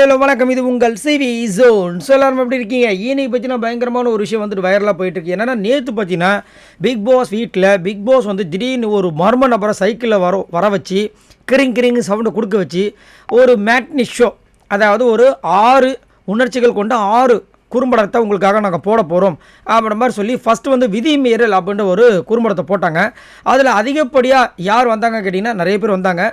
Hello வணக்கம். இது உங்கள் சிவி ஜோன். ஸோ எல்லாரும் எப்படி இருக்கீங்க? இன்னைக்கு பார்த்தீங்கன்னா பயங்கரமான ஒரு விஷயம் வந்துட்டு வைரலாக போயிட்டு இருக்கு. என்னன்னா நேற்று பார்த்தீங்கன்னா பிக் பாஸ் வீட்டில் பிக் பாஸ் வந்து திடீர்னு ஒரு மர்ம நபரை சைக்கிளில் வர வர வச்சு கிரிங் கிரிங் சவுண்டை கொடுக்க வச்சு ஒரு மேட்னி ஷோ அதாவது ஒரு ஆறு உணர்ச்சிகள் கொண்ட ஆறு குறும்படத்தை உங்களுக்காக நாங்கள் போட போகிறோம் அப்படின்ற மாதிரி சொல்லி ஃபஸ்ட்டு வந்து விதி மீறல் அப்படின்ற ஒரு குறும்படத்தை போட்டாங்க. அதில் அதிகப்படியாக யார் வந்தாங்க கேட்டிங்கன்னா நிறைய பேர் வந்தாங்க.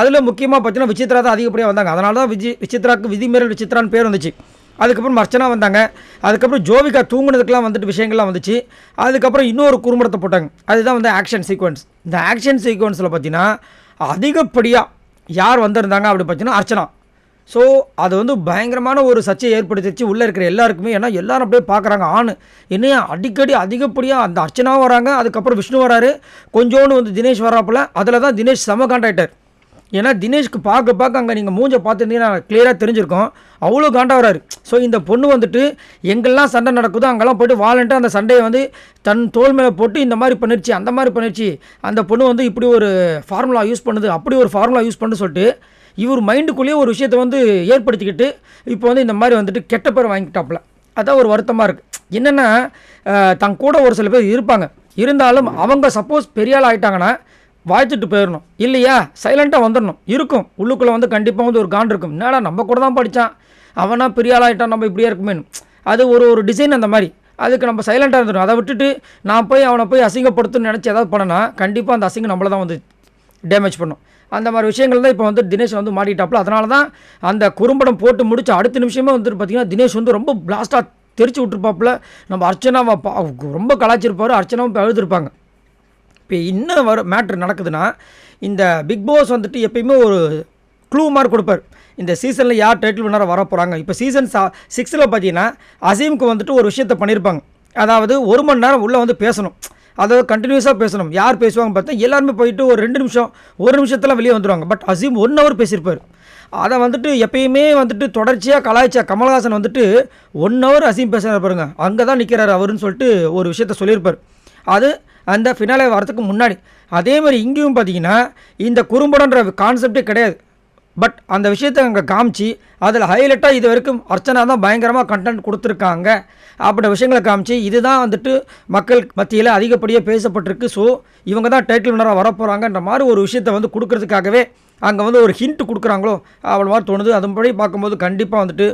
அதில் முக்கியமாக பார்த்தீங்கன்னா விசித்ரா தான் அதிகப்படியாக வந்தாங்க. அதனால தான் விஜி விசித்ராக்கு விதிமீறல் விசித்ரான்னு பேர் வந்துச்சு. அதுக்கப்புறம் அர்ச்சனா வந்தாங்க. அதுக்கப்புறம் ஜோவிகா தூங்குனதுக்கெலாம் வந்துட்டு விஷயங்கள்லாம் வந்துச்சு. அதுக்கப்புறம் இன்னொரு குறும்படத்தை போட்டாங்க. அதுதான் வந்து ஆக்ஷன் சீக்வன்ஸ் இந்த ஆக்ஷன் சீக்வன்ஸில் பார்த்தீங்கன்னா அதிகப்படியாக யார் வந்திருந்தாங்க அப்படி பார்த்தீங்கன்னா அர்ச்சனா. ஸோ அது வந்து பயங்கரமான ஒரு சர்ச்சையை ஏற்படுத்திச்சு உள்ளே இருக்கிற எல்லாருக்குமே. ஏன்னா எல்லாரும் அப்படியே பார்க்குறாங்க ஆண். என்னையா அடிக்கடி அதிகப்படியாக அந்த அர்ச்சனாவும் வராங்க அதுக்கப்புறம் விஷ்ணு வராரு கொஞ்சோண்டு வந்து தினேஷ் வராப்பில் அதில் தான் தினேஷ் செம காண்டாக்டர் ஏன்னா தினேஷ்க்கு பார்க்க பார்க்க அங்கே நீங்கள் மூஞ்சை பார்த்துருந்தீங்கன்னா கிளியராக தெரிஞ்சிருக்கோம். அவ்வளோ காண்டா ஸோ இந்த பொண்ணு வந்துட்டு எங்கெல்லாம் சண்டை நடக்குதோ அங்கெல்லாம் போயிட்டு வாலண்ட்டு அந்த சண்டையை வந்து தன் தோல் மேலே போட்டு இந்த மாதிரி பண்ணிருச்சு அந்த மாதிரி பண்ணிருச்சு. அந்த பொண்ணு வந்து இப்படி ஒரு ஃபார்முலா யூஸ் பண்ணுது அப்படி ஒரு ஃபார்முலா யூஸ் பண்ணு சொல்லிட்டு இவர் மைண்டுக்குள்ளேயே ஒரு விஷயத்தை வந்து ஏற்படுத்திக்கிட்டு இப்போ வந்து இந்த மாதிரி வந்துட்டு கெட்ட பேர் வாங்கிட்டாப்புல அதான் ஒரு வருத்தமாக இருக்குது என்னென்னா தன் கூட ஒரு சில பேர் இருப்பாங்க. இருந்தாலும் அவங்க சப்போஸ் பெரிய ஆகிட்டாங்கன்னா வாழ்த்துட்டு போயிடணும் இல்லையா? சைலண்ட்டாக வந்துடணும் இருக்கும். உள்ளுக்குள்ளே வந்து கண்டிப்பாக வந்து ஒரு காண்ட் இருக்கும். என்னடா நம்ம கூட தான் படித்தான் அவனா பெரிய ஆளாகிட்டான் நம்ம இப்படியே இருக்குமேனு அது ஒரு ஒரு டிசைன் அந்த மாதிரி. அதுக்கு நம்ம சைலண்ட்டாக இருந்துடும் அதை விட்டுட்டு நான் போய் அவனை போய் அசிங்கப்படுத்துன்னு நினச்சி ஏதாவது பண்ணனா கண்டிப்பாக அந்த அசிங்கம் நம்மளை தான் வந்து டேமேஜ் பண்ணும். அந்த மாதிரி விஷயங்கள் தான் இப்போ வந்து தினேஷ் வந்து மாட்டிட்டாப்புல அதனால தான் அந்த குறும்படம் போட்டு முடிச்சு அடுத்த நிமிஷமே வந்துட்டு பார்த்தீங்கன்னா தினேஷ் வந்து ரொம்ப பிளாஸ்ட்டாக தெரிச்சு விட்டுருப்பாப்புல. நம்ம அர்ச்சனாவை ரொம்ப கலாச்சிருப்பார் அர்ச்சனாவும் இப்போ அழுதுருப்பாங்க. இப்போ என்ன வர மேட்ரு நடக்குதுன்னா இந்த பிக் பாஸ் வந்துட்டு எப்பயுமே ஒரு க்ளூ மார்க் கொடுப்பார். இந்த சீசனில் யார் டைட்டில் வின்னராக வர போகிறாங்க இப்போ சீசன் சா சிக்ஸில் பார்த்தீங்கன்னா அசீமுக்கு வந்துட்டு ஒரு விஷயத்த பண்ணியிருப்பாங்க அதாவது ஒரு மணி நேரம் உள்ளே வந்து பேசணும். அதாவது கண்டினியூஸாக பேசணும். யார் பேசுவாங்க பார்த்தா எல்லாருமே போயிட்டு ஒரு ரெண்டு நிமிஷம் ஒரு நிமிஷத்தில் வெளியே வந்துடுவாங்க பட் அசீம் ஒன் ஹவர் பேசியிருப்பார். அதை வந்துட்டு எப்பயுமே வந்துட்டு தொடர்ச்சியாக கலாய்ச்சா கமல்ஹாசன் வந்துட்டு ஒன் ஹவர் அசீம் பேசுகிறார் பாருங்க. அங்கே தான் நிற்கிறார் அவருன்னு சொல்லிட்டு ஒரு விஷயத்த சொல்லியிருப்பார். அது அந்த ஃபினாலே வரதுக்கு முன்னாடி. அதே மாதிரி இங்கேயும் பார்த்தீங்கன்னா இந்த குறும்படன்ற கான்செப்டே கிடையாது. பட் அந்த விஷயத்தை அங்கே காமிச்சு அதில் ஹைலைட்டாக இது வரைக்கும் அர்ச்சனா தான் பயங்கரமாக கண்டென்ட் கொடுத்துருக்காங்க அப்படின்ற விஷயங்களை காமிச்சு இதுதான் வந்துட்டு மக்கள் மத்தியில் அதிகப்படியாக பேசப்பட்டிருக்கு. ஸோ இவங்க தான் டைட்டில் வினராக வரப்போகிறாங்கன்ற மாதிரி ஒரு விஷயத்தை வந்து கொடுக்கறதுக்காகவே அங்கே வந்து ஒரு ஹிண்ட் கொடுக்குறாங்களோ அவ்வளோ மாதிரி தோணுது. அதன்படி பார்க்கும்போது கண்டிப்பாக வந்துட்டு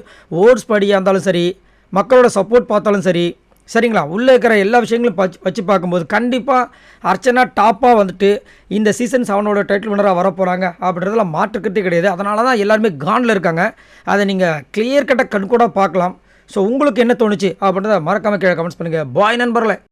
ஓட்ஸ் படியாக இருந்தாலும் சரி மக்களோட சப்போர்ட் பார்த்தாலும் சரி சரிங்களா? உள்ளே இருக்கிற எல்லா விஷயங்களும் வச்சு வச்சு பார்க்கும்போது கண்டிப்பாக அர்ச்சனா டாப்பாக வந்துட்டு இந்த சீசன் செவனோட டைட்டில் வினராக வரப்போகிறாங்க அப்படின்றதுல மாற்றுக்கிறதே கிடையாது. அதனால தான் எல்லாருமே கானில் இருக்காங்க. அதை நீங்கள் கிளியர் கட்டாக கண் கூட பார்க்கலாம். ஸோ உங்களுக்கு என்ன தோணுச்சு அப்படின்றத மறக்காமல் கீழே கமெண்ட்ஸ் பண்ணுங்கள் பாய் நண்பர்களே.